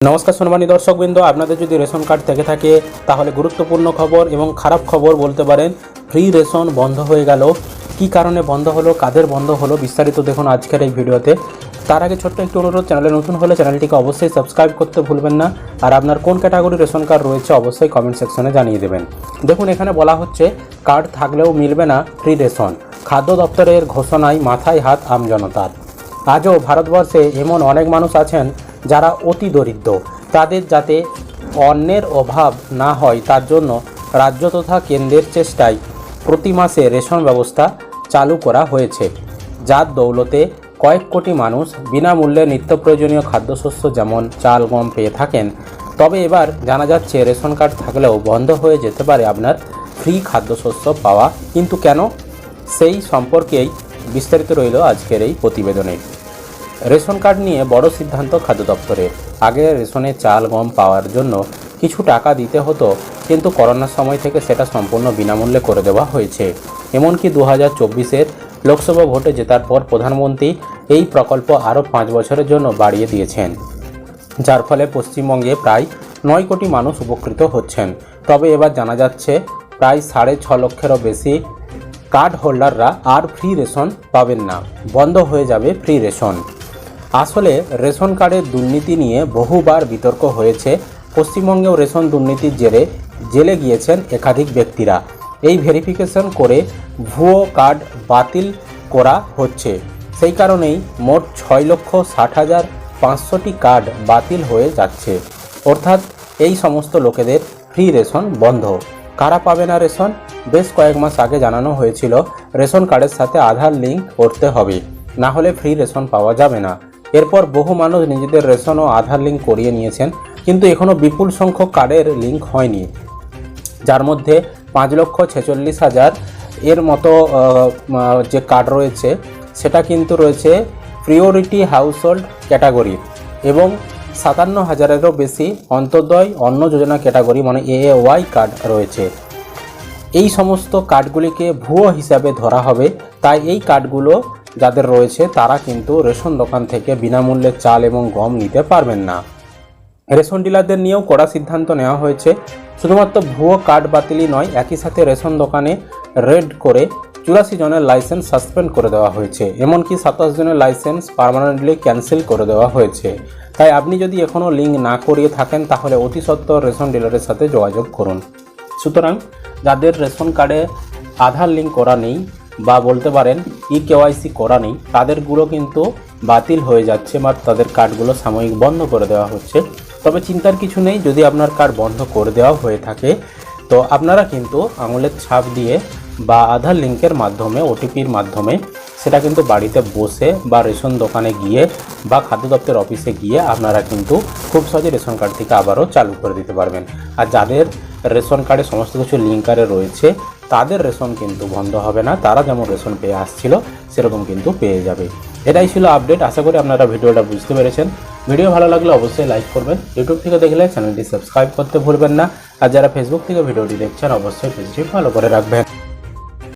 নমস্কার সম্মানী দর্শকবৃন্দ, আপনাদের যদি রেশন কার্ড থেকে থাকে, তাহলে গুরুত্বপূর্ণ খবর এবং খারাপ খবর বলতে পারেন, ফ্রি রেশন বন্ধ হয়ে গেল। কি কারণে বন্ধ হলো, কাদের বন্ধ হলো, বিস্তারিত দেখুন আজকের এই ভিডিওতে। তার আগে ছোট্ট একটি অনুরোধ, চ্যানেলে নতুন হলে চ্যানেলটিকে অবশ্যই সাবস্ক্রাইব করতে ভুলবেন না, আর আপনার কোন ক্যাটাগরি রেশন কার্ড রয়েছে, অবশ্যই কমেন্ট সেকশনে জানিয়ে দেবেন। দেখুন, এখানে বলা হচ্ছে, কার্ড থাকলেও মিলবে না ফ্রি রেশন। খাদ্য দপ্তরের ঘোষণায় মাথায় হাত আমজনতার। আজও ভারতবর্ষে এমন অনেক মানুষ আছেন যারা অতি দরিদ্র, তাদের যাতে অন্যের অভাব না হয়, তার জন্য রাজ্য তথা কেন্দ্রের চেষ্টায় প্রতি মাসে রেশন ব্যবস্থা চালু করা হয়েছে। যার দৌলতে কয়েক কোটি মানুষ বিনামূল্যে নিত্য প্রয়োজনীয় খাদ্যশস্য যেমন চাল, গম পেয়ে থাকেন, তবে এবার জানা যাচ্ছে রেশন কার্ড থাকলেও বন্ধ হয়ে যেতে পারে আপনার ফ্রি খাদ্যশস্য পাওয়া। কিন্তু কেন? সেই সম্পর্কেই বিস্তারিত রইল আজকের এই প্রতিবেদনে। রেশন কার্ড নিয়ে বড় সিদ্ধান্ত খাদ্য দপ্তরের। আগে রেশনে চাল, গম পাওয়ার জন্য কিছু টাকা দিতে হতো, কিন্তু করোনার সময় থেকে সেটা সম্পূর্ণ বিনামূল্যে করে দেওয়া হয়েছে। এমনকি দু হাজার চব্বিশের লোকসভা ভোটে জেতার পর প্রধানমন্ত্রী এই প্রকল্প আরও পাঁচ বছরের জন্য বাড়িয়ে দিয়েছেন। যার ফলে পশ্চিমবঙ্গে প্রায় নয় কোটি মানুষ উপকৃত হচ্ছেন। তবে এবার জানা যাচ্ছে, প্রায় সাড়ে ছ লক্ষেরও বেশি কার্ড হোল্ডাররা আর ফ্রি রেশন পাবেন না। বন্ধ হয়ে যাবে ফ্রি রেশন। আসলে রেশন কার্ডের দুর্নীতি নিয়ে বহুবার বিতর্ক হয়েছে। পশ্চিমবঙ্গেও রেশন দুর্নীতির জেরে জেলে গিয়েছেন একাধিক ব্যক্তিরা। এই ভেরিফিকেশন করে ভুয়ো কার্ড বাতিল করা হচ্ছে। সেই কারণেই মোট ছয় লক্ষ ষাট হাজার পাঁচশোটি কার্ড বাতিল হয়ে যাচ্ছে। অর্থাৎ এই সমস্ত লোকেদের ফ্রি রেশন বন্ধ। কারা পাবে না রেশন? বেশ কয়েক মাস আগে জানানো হয়েছিল, রেশন কার্ডের সাথে আধার লিঙ্ক করতে হবে। না হলে ফ্রি রেশন পাওয়া যাবে না। এরপর বহু মানুষ নিজেদের রেশন ও আধার লিঙ্ক করিয়ে নিয়েছেন, কিন্তু এখনও বিপুল সংখ্যক কার্ডের লিঙ্ক হয়নি। যার মধ্যে পাঁচ লক্ষ ছেচল্লিশ হাজার এর মতো যে কার্ড রয়েছে, সেটা কিন্তু রয়েছে প্রিওরিটি হাউসহোল্ড ক্যাটাগরি এবং সাতান্ন হাজারেরও বেশি অন্তর্দয় অন্ন যোজনা ক্যাটাগরি মানে এ ওয়াই কার্ড রয়েছে। এই সমস্ত কার্ডগুলিকে ভুয়ো হিসাবে ধরা হবে, তাই এই কার্ডগুলো যাদের রয়েছে, তারা কিন্তু রেশন দোকান থেকে বিনামূল্যে চাল এবং গম নিতে পারবেন না। রেশন ডিলারদের নিয়েও কড়া সিদ্ধান্ত নেওয়া হয়েছে। শুধুমাত্র ভুয়ো কার্ড বাতিলই নয়, একই সাথে রেশন দোকানে রেড করে চুরাশি জনের লাইসেন্স সাসপেন্ড করে দেওয়া হয়েছে। এমনকি সাতাশ জনের লাইসেন্স পার্মানেন্টলি ক্যান্সেল করে দেওয়া হয়েছে। তাই আপনি যদি এখনও লিঙ্ক না করিয়ে থাকেন, তাহলে অতি সত্বর রেশন ডিলারের সাথে যোগাযোগ করুন। সুতরাং, যাদের রেশন কার্ডে আধার লিঙ্ক করা নেই বা বলতে পারেন ই কেওয়াইসি করা নেই তাদেরগুলো কিন্তু বাতিল হয়ে যাচ্ছে বা তাদের কার্ডগুলো সাময়িক বন্ধ করে দেওয়া হচ্ছে। তবে চিন্তার কিছু নেই, যদি আপনার কার্ড বন্ধ করে দেওয়া হয়ে থাকে, তো আপনারা কিন্তু আঙুলের ছাপ দিয়ে বা আধার লিঙ্কের মাধ্যমে, ওটিপির মাধ্যমে সেটা কিন্তু বাড়িতে বসে বা রেশন দোকানে গিয়ে বা খাদ্য দপ্তর অফিসে গিয়ে আপনারা কিন্তু খুব সহজে রেশন কার্ড থেকে আবারও চালু করে দিতে পারবেন। আর যাদের রেশন কার্ডে সমস্ত কিছু লিঙ্কারে রয়েছে তাদের রেশন কিন্তু বন্ধ হবে না, তারা যেমন রেশন পেয়ে আসছিল, সেরকম কিন্তু পেয়ে যাবে। এটাই ছিল আপডেট আশা করি আপনারা ভিডিওটা বুঝতে পেরেছেন। ভিডিও ভালো লাগলে অবশ্যই লাইক করবেন। ইউটিউব থেকে দেখলে চ্যানেলটি সাবস্ক্রাইব করতে ভুলবেন না। আর যারা ফেসবুক থেকে ভিডিওটি দেখছেন, অবশ্যই পেজটি ফলো করে রাখবেন।